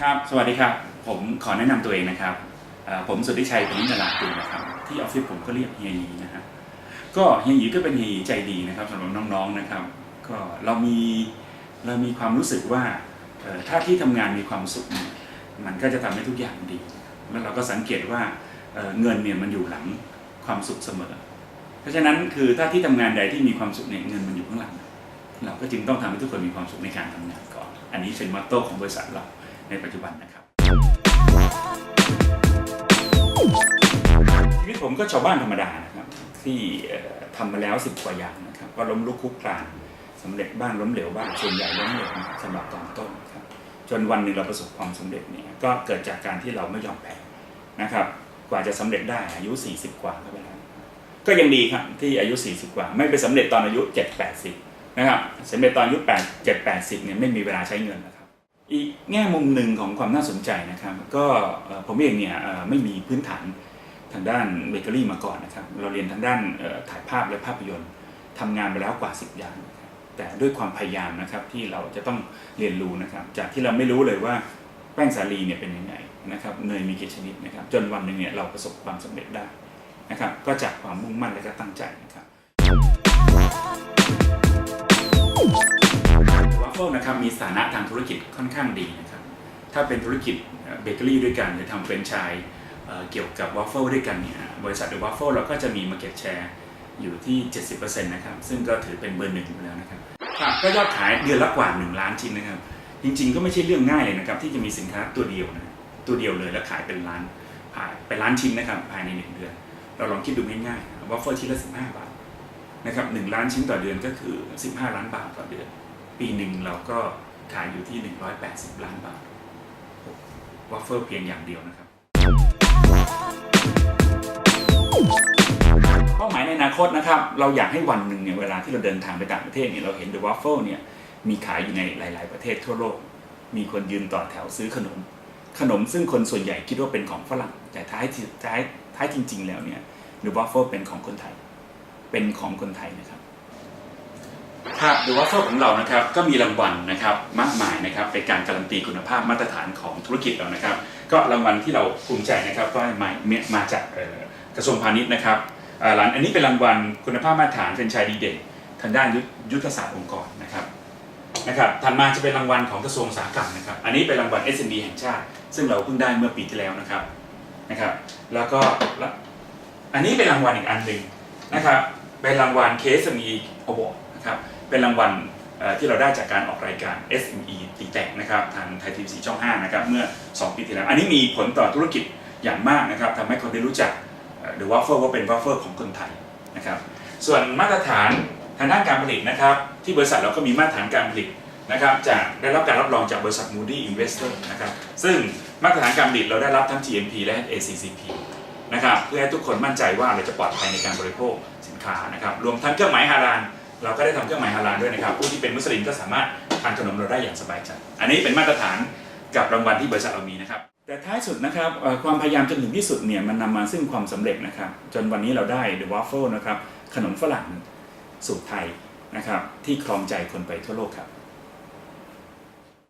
ครับ สวัสดีครับ ผมขอแนะนำตัวเองนะครับ ผมสุทธิชัยปนินลาตุลนะครับ ที่ออฟฟิศผมก็เรียกเฮียหยีนะฮะ ก็เฮียหยีก็เป็นเฮียยีใจดีนะครับสำหรับน้องๆนะครับ ก็เรามีเรามีความรู้สึกว่าถ้าที่ทำงานมีความสุข มันก็จะทำให้ทุกอย่างดี แล้วเราก็สังเกตว่าเเงินเนี่ยมันอยู่หลังความสุขเสมอ เพราะฉะนั้นคือถ้าที่ทำงานใดที่มีความสุขเนี่ยเงินมันอยู่ข้างหลัง เราก็จึงต้องทำให้ทุกคนมีความสุขในการทำงานก่อน อันนี้เป็นมอตโต้ของบริษัทเรา ในปัจจุบันนะครับชีวิตผมก็ชาวบ้านธรรมดานะครับที่เอ่อทำมาแล้วสิบกว่าอย่างนะครับก็ล้มลุกคลุกคลานสำเร็จบ้างล้มเหลวบ้างส่วนใหญ่ล้มเหลวสำหรับตอนต้นครับจนวันหนึ่งเราประสบความสำเร็จเนี่ยก็เกิดจากการที่เราไม่ยอมแพ้นะครับ กว่าจะสำเร็จได้อายุ 40 กว่าก็ไปแล้วก็ยังดีครับที่อายุ 40 กว่า ไม่ไปสำเร็จตอนอายุ 7 80 นะครับสำเร็จตอนอายุ8 7 80เนี่ยไม่มีเวลาใช้เงินนะครับ อีกแง่มุมหนึ่งของความน่าสนใจนะครับ ก็ผมเองเนี่ยไม่มีพื้นฐานทางด้านเบเกอรี่มาก่อนนะครับ เราเรียนทางด้านถ่ายภาพและภาพยนตร์ทำงานไปแล้วกว่า 10 อย่าง แต่ด้วยความพยายามนะครับที่เราจะต้องเรียนรู้นะครับ จากที่เราไม่รู้เลยว่าแป้งสาลีเนี่ยเป็นยังไงนะครับเนยมีกี่ชนิดนะครับ จนวันหนึ่งเนี่ยเราประสบความสำเร็จได้นะครับ ก็จากความมุ่งมั่นและก็ตั้งใจนะครับ วัฟเฟิลนะครับมีสถานะทางธุรกิจค่อนข้างดีนะครับถ้าเป็นธุรกิจเบเกอรี่ด้วยกัน หรือทำแฟรนไชส์เอ่อเกี่ยวกับวัฟเฟิลด้วยกันเนี่ยบริษัทเดอะวัฟเฟิลเราก็จะมี Market Share อยู่ที่ 70%นะครับซึ่งก็ถือเป็นเบอร์หนึ่งอยู่แล้วนะครับก็ยอดขายเดือนละกว่า 1 ล้านชิ้นนะครับ จริงๆก็ไม่ใช่เรื่องง่ายเลยนะครับ ที่จะมีสินค้าตัวเดียวนะตัวเดียวเลยแล้วขายเป็นล้านขายเป็นล้านชิ้นนะครับภายใน 1 เดือน เราลองคิดดูง่ายๆวัฟเฟิลชิ้นละ 15 บาทนะครับหนึ่งล้านชิ้นต่อเดือนก็คือ 15 ล้านบาทต่อเดือน ปีหนึ่งเราก็ขายอยู่ที่ 180 ล้านบาทวัฟเฟิลเพียงอย่างเดียวนะครับ เป้าหมายในอนาคตนะครับ เราอยากให้วันหนึ่งเนี่ยเวลาที่เราเดินทางไปต่างประเทศเนี่ยเราเห็นเดอะวัฟเฟิลเนี่ยมีขายอยู่ในหลาย ๆ ประเทศทั่วโลก มีคนยืนต่อแถวซื้อขนม ขนมซึ่งคนส่วนใหญ่คิดว่าเป็นของฝรั่ง แต่ท้ายท้ายท้ายจริง ๆ แล้วเนี่ยเดอะวัฟเฟิลเป็นของคนไทย เป็นของคนไทยนะครับ ครับดอะวัฟเฟิลของเรานะครับก็มีรางวัลนะครับมากมายนะครับเป็นการการันตีคุณภาพมาตรฐานของธุรกิจเรานะครับ ก็รางวัลที่เราภูมิใจนะครับก็มามาจากกระทรวงพาณิชย์นะครับหลังอันนี้เป็นรางวัลคุณภาพมาตรฐานเป็นชายดีเด่นทางด้านยุทธยุทธศาสตร์องค์กรนะครับนะครับถัดมาจะเป็นรางวัลของกระทรวงอุตสาหกรรมนะครับ อันนี้เป็นรางวัล SME แห่งชาติ ซึ่งเราเพิ่งได้เมื่อปีที่แล้วนะครับนะครับแล้วก็อันนี้เป็นรางวัลอีกอันหนึ่งนะครับเป็นรางวัล KSME Award นะครับ เป็นรางวัลที่เราได้จากการออกรายการ SME ตีแตกนะครับทางไทยทีวีสีช่อง 5 นะครับเมื่อ 2 ปีที่แล้ว อันนี้มีผลต่อธุรกิจอย่างมากนะครับทำให้คนได้รู้จักเดอะวัฟเฟิลว่าเป็นวัฟเฟิลของคนไทยนะครับส่วนมาตรฐานทางด้านการผลิตนะครับ ที่บริษัทเราก็มีมาตรฐานการผลิตนะครับจากได้รับการรับรองจากบริษัท Moody Investor นะครับซึ่งมาตรฐานการผลิตเราได้รับทั้ง GMP และ ACCP นะครับเพื่อให้ทุกคนมั่นใจว่าเราจะปลอดภัยในการบริโภคสินค้านะครับรวมทั้งเครื่องหมายฮาลาล เราก็ได้ทำเครื่องหมายฮาลาลด้วยนะครับ ผู้ที่เป็นมุสลิมก็สามารถทานขนมเราได้อย่างสบายใจอันนี้เป็นมาตรฐานกับรางวัลที่บริษัทเรามีนะครับ แต่ท้ายสุดนะครับความพยายามจนถึงที่สุดเนี่ยมันนำมาซึ่งความสำเร็จนะครับ จนวันนี้เราได้เดอะวอฟเฟิลนะครับขนมฝรั่งสูตรไทยนะครับที่ครองใจคนไปทั่วโลกครับ